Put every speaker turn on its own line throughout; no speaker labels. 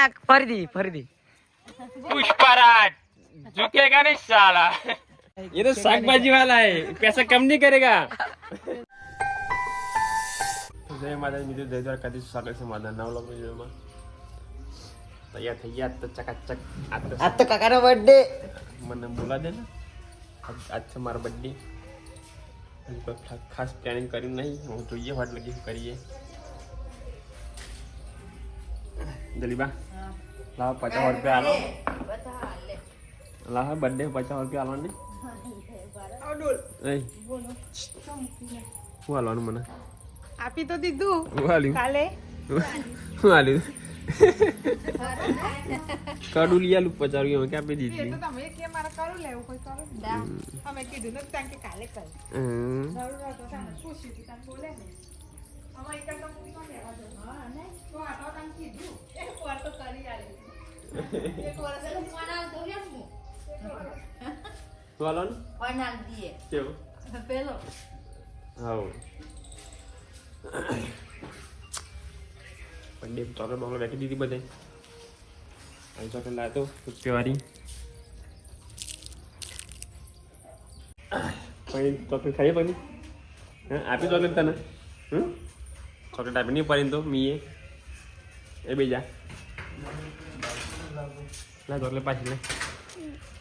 ના ફરી દી ફરી દી
पुष्पराज झुकेगा नहीं साला ये तो શાકભાજી વાલા है पैसा कम नहीं करेगा જય માતા મિત્રો જય દ્વારકાધીશ સ્વાગત છે માતા નવ લોકો વિડીયોમાં તૈયાર થઈ ગયા તો ચકાચક આ તો
આજ તો કાકાનો બર્થડે
મને બોલા દે ને આજ આજ છે મારો બર્થડે હજુ કોઈ ખા- ખાસ પ્લાનિંગ કર્યું નહીં હું જોઈએ વાટ લગી શું કરીએ દલીબા લાવ પચાસ રૂપિયા આલો. લાવ બર્થડે પચાસ રૂપિયા આલો ને. એ. શું હાલવાનું મને?
આપી તો દીધું.
હું હાલ્યું
કાલે.
હું હાલ્યું કડું લઈ આલું પચાસ રૂપિયા ક્યાં આપી દીધી?
તો તમે કે મારા કરું લેવું કોઈ કરું અમે કીધું ને કારણ કે કાલે કર.
હમ.
જરૂર હતો તને પૂછ્યું કે તને બોલે ને અમારે એક તો મૂકી કોણ લેવા દો. હા ને તો આ તો તમે કીધું. એક વાર તો કરી આલી. એક વાર તો
શું હાલવાનું કેવું
પેલો
હાઉ બંને ચોકલેટ બોકલેટ રાખી દીધી બધે આવી ચોકલેટ લાવ્યો રૂપિયાવાળી પછી ચોકલેટ ખાઈએ પછી હા આપી ચોકલેટ તને હમ ચોકલેટ આપી નહીં પડી તો મીએ એ બીજા લાય લે પાછી લે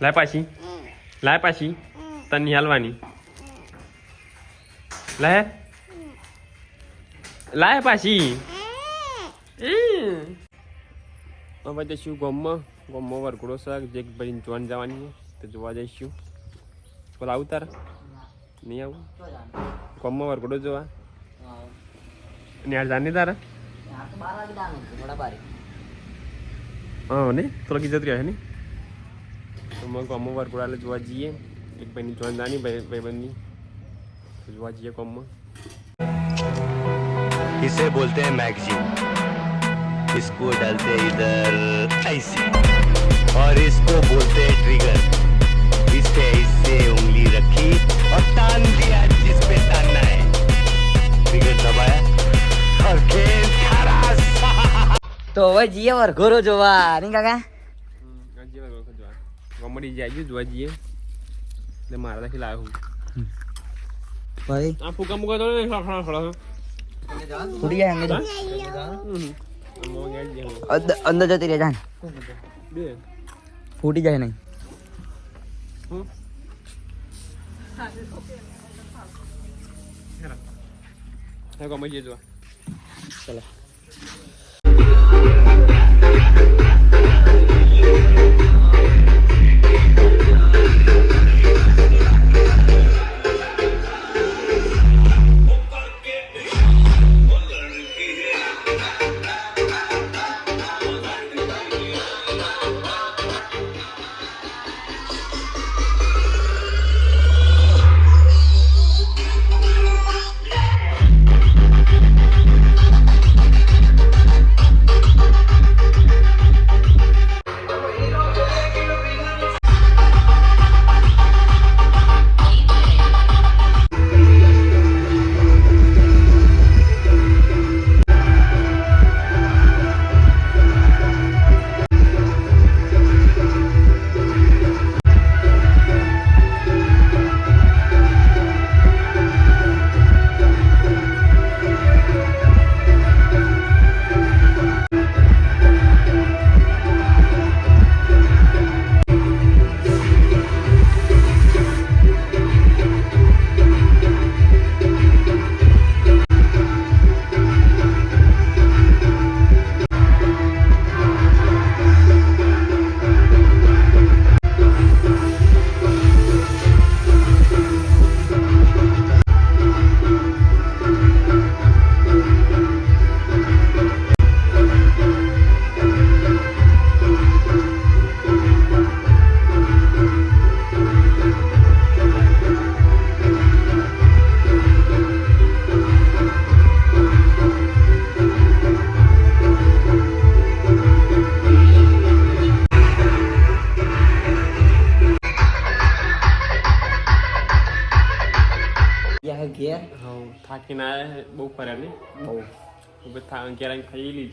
લાય પાછી લાય પાછી તને હાલવાની લાય લાય પાછી હવે જઈશું ગોમમાં ગોમમાં વરઘોડો શાક જે ભાઈ જવાની છે તો જોવા જઈશું બોલ આવું તાર નહીં આવું ગોમમાં વરઘોડો જોવા અને યાર જાની તારે હા ને થોડો કીધું રહ્યો છે ને તો મેં ગોમમાં વરઘોડા એટલે જોવા જઈએ એક ભાઈની જોન જાની ભાઈ ભાઈબંધની તો જોવા જઈએ ગોમમાં
इसे बोलते हैं मैगजीन इसको डालते हैं इधर ऐसे और इसको बोलते हैं
હવે જઈએ વરઘોરો જોવા. નહીં કાકા?
કોમેડી જાય જોવા જઈએ એટલે મારા ત્યાંથી લાવ્યો હું
ભાઈ.
આ ફૂકા મુકા તો ખડા ખડા
ફૂટી જાય અંદર અંદર જતી રહે, જાન. ફૂટી જાય નહીં.
કોમેડી જોવા ચલો. થાકીને આવ્યા છે બહુ. ફર્યા ને
બહુ
અગિયાર ખાઈ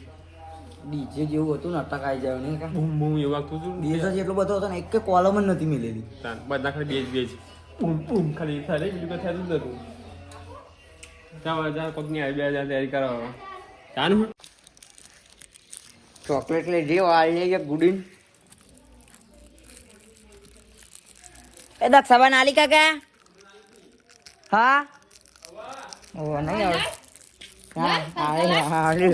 ડીજે જેવું હતું ને આવી જાય નહીં કાં?
બૂમ બૂમ એવું વાગતું હતું ને.
બેઝ જ એટલો બધો હતો ને એક કોલમ જ નથી મિલેલી.
બધા ખાલી બેજ બેજ બૂમ બૂમ ખાલી થાય બીજું કઈ થતું જ નતું. જાઓ જા કોકની આવી બે જા તૈયારી કરો. જાન
ચોકલેટ લઈ જે વાળી કે ગુડીન. એ દક્ષાબા નાલિકા કે હા? ઓ નહીં હા આવે આવે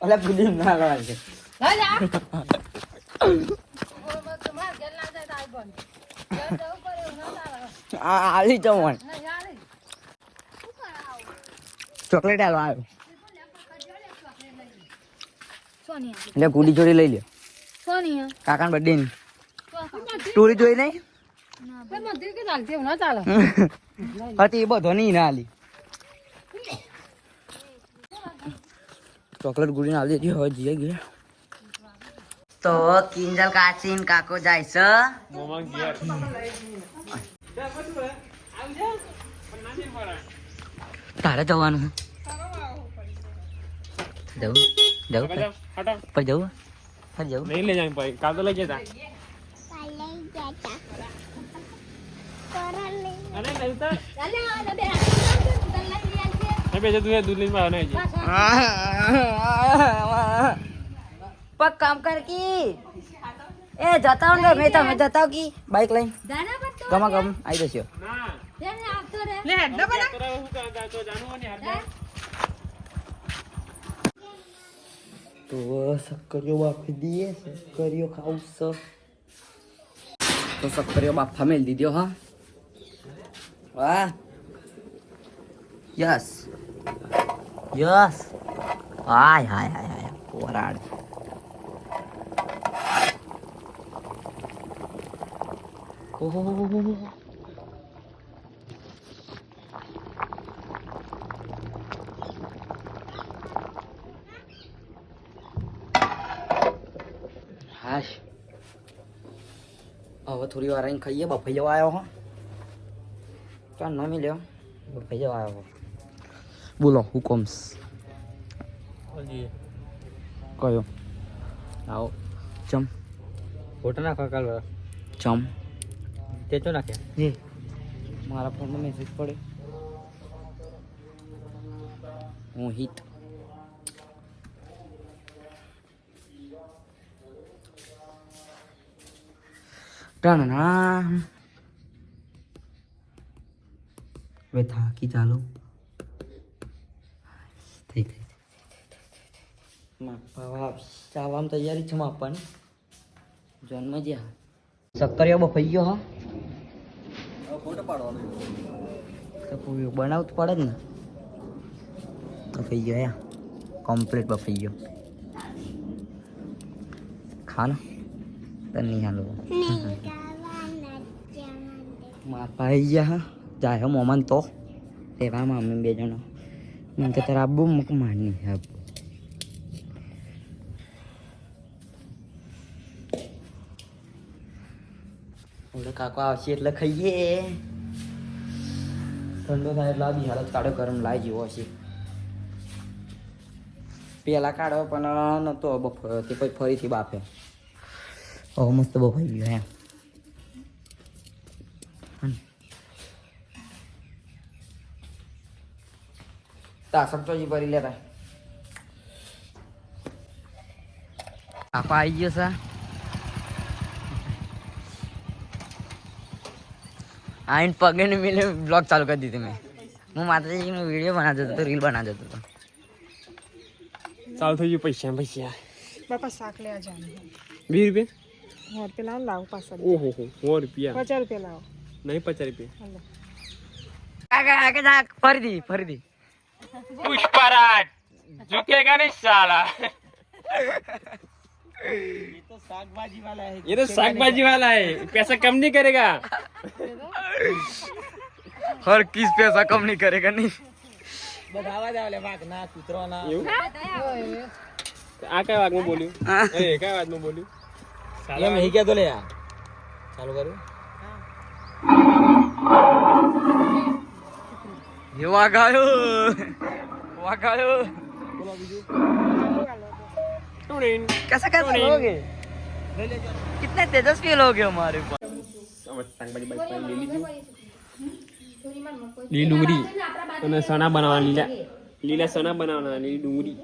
અલે ગુડીન ના લવાય છે આ આલી જમણ ચોકલેટ આવ્યો એટલે ગુડી જોડી લઈ લ્યો કાકાને બર્થડે ની સ્ટોરી જોઈ નહીં હતી બધો નહીં ના આલી. ચોકલેટ ગુડી ના આલી હવે ગયા તો કિંજલ કાચીન કાકો જાય છે. તારે જવાનું જવું? જવું જવું? જવું?
નહીં લઈ જાય ભાઈ કાલ તો લઈ જતા.
કામ કર કી. એ જતા હું મેં તમે જતા હો કી. બાઈક લઈને. ગમા ગમ આવી જશો.
ના.
લે હેડો
તો ને
સક્કરીઓ બાફી દઈએ સક્કરીઓ ખાવું તો સક્કરીઓ બાફા મેલ દીધો હા. વાહ યસ યસ હાય હાય હાય હાય વરાડ ઓહો હવે થોડી વાર આવીને ખાઈએ બફાઈ જવા આવ્યો હો ચાલ ન મિલ્યો બફાઈ જવા આવ્યો હો બોલો હુકમ્સ કયો આવો ચમ
ફોટો નાખો કાલ
ચમ
તે ચો નાખ્યા
જે મારા ફોનમાં મેસેજ પડે હું હિત ટણના હવે થાકી ચાલો. થઈ થઈ માપવા ચાવામાં તૈયારી છે માપવાની જન્મ જ્યાં. સક્કરિયો બફાઈ ગયો હા.
ફોટો પાડવાનો
તો પૂરી તો પડે જ ને. બફાઈ ગયો યા કમ્પ્લીટ બફાઈ ગયો. ખાનો? તને નહીં હાલો મારા ભાઈ ગયા હા. જાય મોમન તો. રહેવામાં અમે બે જણો. મને કે તારા આબુ મૂક માની આબુ કાકો આવશે એટલે ખાઈએ. ઠંડો થાય એટલે આવી હાલત કાઢો ગરમ લાવી જેવો હશે. પેલા કાઢો પણ નતો બફાયો તે પછી ફરીથી બાપે હવે મસ્ત બફાઈ ગયો એમ તો જી ભરી લેતા. આપા આવી ગયો સા આઈન પગે ને મિલે બ્લોગ ચાલુ કરી દીધી મેં. હું માતાજીનો વીડિયો બનાવતો હતો રીલ બનાવતો હતો.
ચાલુ થઈ ગયું પૈસા પૈસા.
બાપા શાક લેવા જાને
વીસ રૂપિયા?
હા પેલા લાવ પાછળ.
ઓહો હો સો રૂપિયા.
પચાસ રૂપિયા લાવો.
નહીં પચાસ રૂપિયા.
આગળ આગળ ફરી દી ફરી દી
पुष्पराज झुकेगा नहीं साला
ये तो साग भाजी वाला है
ये तो साग भाजी वाला है पैसा कम नहीं करेगा
हर किस पैसा कम नहीं करेगा नहीं
બધાવા જાવ લે વાઘ ના કૂતરો ના
એવું આ કયા વાતમાં બોલ્યું એ કયા વાતમાં બોલ્યું
એમ નહીં કહેતો લે યાર ચાલુ કરું
ये वागायो वागायो
બોલો બીજું ટુણીન.
कैसे कैसे लोगे कितने तेजस्वी लोग हैं हमारे पास
હવે શાકભાજી બાકભાજી લઈ લીધું લીલી ડુંગળી અને સણા બનાવવાના લીલા લીલા સણા બનાવવાના લીલી ડુંગળી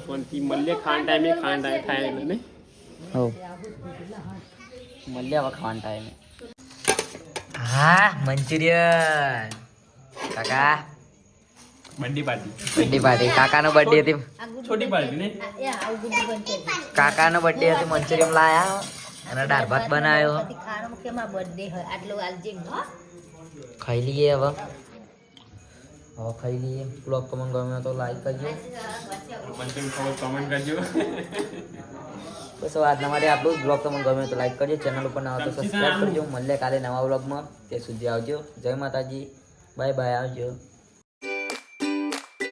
શાંતિ મળીએ ખાણ ટાઈમે ખાણ ટાઈમે થાય એટલે ને
हो मल्ले अब खान टाइम हाँ मंचुरियन કાકા?
બર્થડે પાર્ટી
બર્થડે પાર્ટી કાકાનો બર્થડે હતી.
છોટી પાર્ટી ને
કાકાનો બર્થડે હતી મંચુરિયન લાયા. અને દાળ ભાત બનાવ્યો. ખાઈ લઈએ હવે. હવે ખાઈ લઈએ. બ્લોગ કમેન્ટ ગમે તો લાઈક કરજો.
કમેન્ટ કરજો.
બસ આજના માટે આપણું બ્લોગ તમને ગમે તો લાઈક કરજો. ચેનલ ઉપર નવા તો સબસ્ક્રાઈબ કરજો. મળીએ કાલે નવા બ્લોગમાં તે સુધી આવજો. જય માતાજી. bye bye ao dương